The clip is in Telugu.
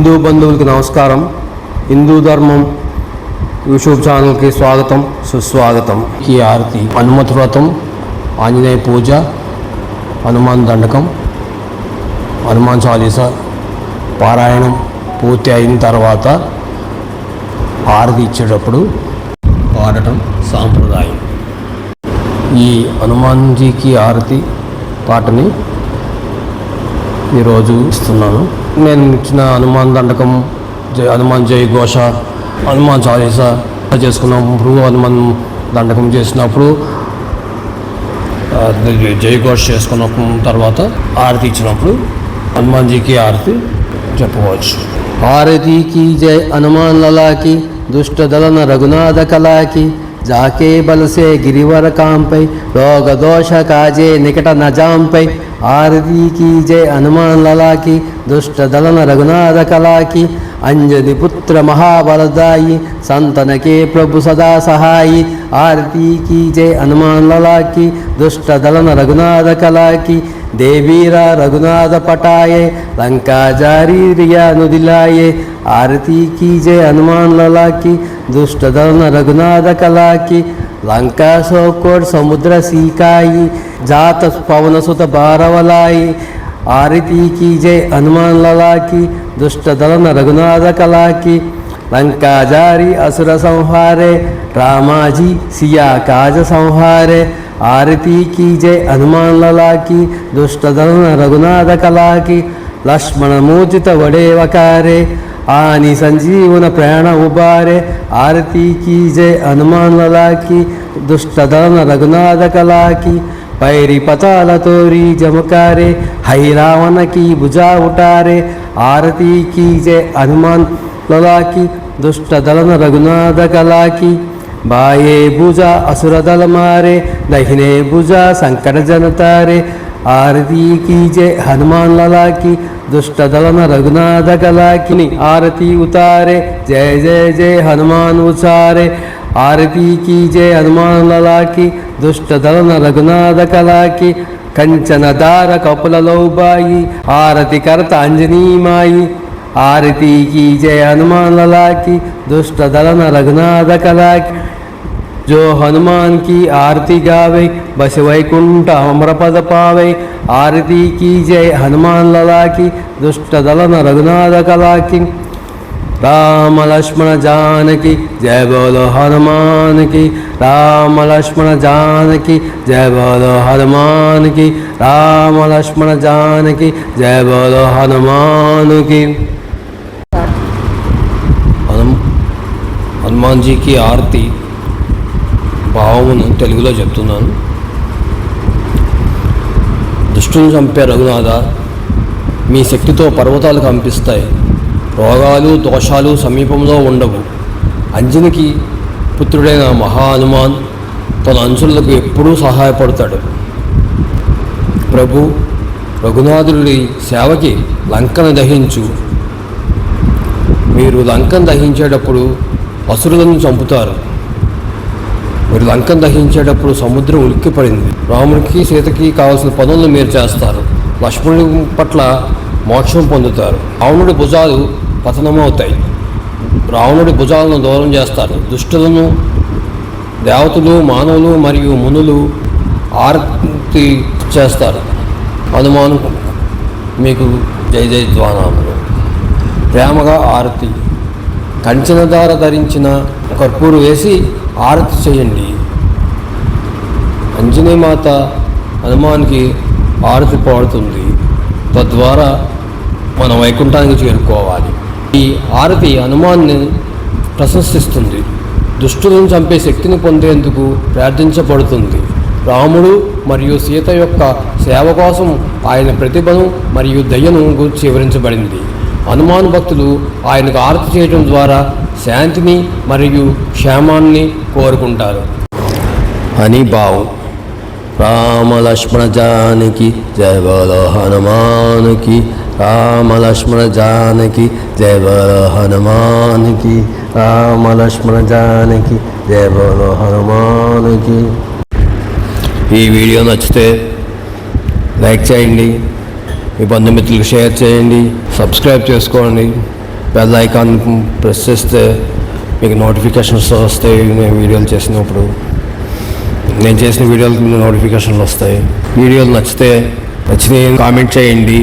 హిందూ బంధువులకి నమస్కారం. హిందూ ధర్మం యూట్యూబ్ ఛానల్కి స్వాగతం సుస్వాగతం. ఈ ఆరతి హనుమతి వ్రతం ఆంజనేయ పూజ హనుమాన్ దండకం హనుమాన్ చాలీస పారాయణం పూర్తి అయిన తర్వాత ఆరతి ఇచ్చేటప్పుడు పాడటం సాంప్రదాయం. ఈ హనుమాన్జీకి ఆరతి పాటని ఈరోజు ఇస్తున్నాను. నేను ఇచ్చిన హనుమాన్ దండకం హనుమాన్ జయ ఘోష హనుమాన్ చాలీస చేసుకున్నప్పుడు హనుమాన్ దండకం చేసినప్పుడు జయఘోష చేసుకున్న తర్వాత ఆరతి ఇచ్చినప్పుడు హనుమాన్జీకి ఆరతి చెప్పవచ్చు. ఆరతికి జయ హనుమాన్ లలాకి దుష్టదలన రఘునాథ కళాకి జాకే బలసే గిరివర కాంపై రోగదోష కాజే నికట నజాంపై ఆరతి కీ జయ హనుమాన్ లలాకి దుష్ట దళన రఘునాథ కళాకి అంజని పుత్ర మహాబలదాయి సంతనకే ప్రభు సదా సహాయి. ఆరతి కీ జయ హనుమాన్ లలాకి దుష్ట దళన రఘునాథ కళాకి దేవీరా రఘునాథ పటాయే లంకాజారీ రియా ఆరతి కీ జయ హనుమాన్ లలాకి దుష్ట దళన రఘునాథ కళాకి లంకా సోకోడ్ సముద్ర సీకాయి. पटाए लंका जारी रिया नुदिलाए आरती की जय हनुमान लला की दुष्ट दलन रघुनाथ कला की लंका सौकोट समुद्र सीकाई जात पवन सुत बारवलाई आरती की जय हनुमान लला की दुष्ट दलन रघुनाथ कला की लंका जारी असुर संहारे रामाजी सिया काज संहारे आरती की जय हनुमान लला की दुष्ट दलन रघुनाथ कला की लक्ष्मण मूर्जित वडे वकारे आनी संजीवन प्राण उबारे आरती की जय हनुमान लला की పైరిపతాలతో రీ జమకారే హైరావణకి భుజా ఉటారే ఆరతీకి జయ హనుమాన్ లలాకి దుష్టదళన రఘునాథ కళాకి. బాయే భుజ అసురదల మారే దహినే భుజ సంకట జనతారే ఆరతీకి జయ హనుమాన్ లలాకి దుష్టదళన రఘునాథ కళాకిని ఆరతి ఉతారే జయ జయ జయ హనుమాన్ ఉచారే. आरती की जय हनुमान लला की दुष्ट दलन रघुनाथ कला की आरती उतारे जय जय जय हनुमान उचारे आरती की जय हनुमान लला की दुष्ट दलन रघुनाथ कला की कंचन दार कपुल बाई आरती करत अंजनी माई आरती की जय हनुमान लला की दुष्ट दलन रघुनाथ कला की जो हनुमान की आरती गावे बस वैकुंठ अमरपद पावे आरती की जय हनुमान लला की दुष्ट दलन रघुनाथ कला की రామ లక్ష్మణ జానకి జయ బోలో హనుమానికి రామ లక్ష్మణ జానకి జయ బోలో హనుమానికి రామ లక్ష్మణ జానకి జయ బోలో హనుమానుకి. హనుమాన్జీకి ఆర్తి భావమును తెలుగులో చెప్తున్నాను. దుష్టుని చంపే రఘునాథ మీ శక్తితో పర్వతాలు కంపిస్తాయి. రోగాలు దోషాలు సమీపంలో ఉండవు. అంజనికి పుత్రుడైన మహా హనుమాన్ తన అంచులకు ఎప్పుడూ సహాయపడతాడు. ప్రభు రఘునాథుడి సేవకి లంకను దహించు. మీరు లంకను దహించేటప్పుడు అసురులను చంపుతారు. మీరు లంకను దహించేటప్పుడు సముద్రం ఉలిక్కిపడింది. రాముడికి సీతకి కావాల్సిన పనులను మీరు చేస్తారు. లక్ష్మణుడి పట్ల మోక్షం పొందుతారు. రావణుడి భుజాలు పతనమవుతాయి. రావణుడి భుజాలను దూరం చేస్తారు. దుష్టులను దేవతలు మానవులు మరియు మునులు ఆరతి చేస్తారు. హనుమాను మీకు జై జయ ద్వానాములు ప్రేమగా ఆరతి. కంచనదార ధరించిన కర్పూరు వేసి ఆరతి చేయండి. అంజనేయమాత హనుమాన్కి ఆరతి పాడుతుంది. తద్వారా మనం వైకుంఠానికి చేరుకోవాలి. ఈ ఆరతి హనుమాన్ని ప్రశంసిస్తుంది. దుష్టులను చంపే శక్తిని పొందేందుకు ప్రార్థించబడుతుంది. రాముడు మరియు సీత యొక్క సేవ కోసం ఆయన ప్రతిభను మరియు దయను గురించి వివరించబడింది. హనుమాన్ భక్తులు ఆయనకు ఆరతి చేయడం ద్వారా శాంతిని మరియు క్షేమాన్ని కోరుకుంటారు. అని భావం రామ లక్ష్మణ జయ బలో హనుమానికి రామ లక్ష్మణ జానకి జయ బలో హనుమానికి రామ లక్ష్మణ జానకి జయ బలో హనుమానికి ఈ వీడియో నచ్చితే లైక్ చేయండి మీ బంధుమిత్రులకు షేర్ చేయండి సబ్స్క్రైబ్ చేసుకోండి. బెల్ ఐకాన్ ప్రెస్ చేస్తే మీకు నోటిఫికేషన్స్ వస్తాయి నేను వీడియోలు చేసినప్పుడు. నేను చేసిన వీడియోలకు నోటిఫికేషన్లు వస్తాయి. వీడియోలు నచ్చితే నచ్చినాయి కామెంట్ చేయండి.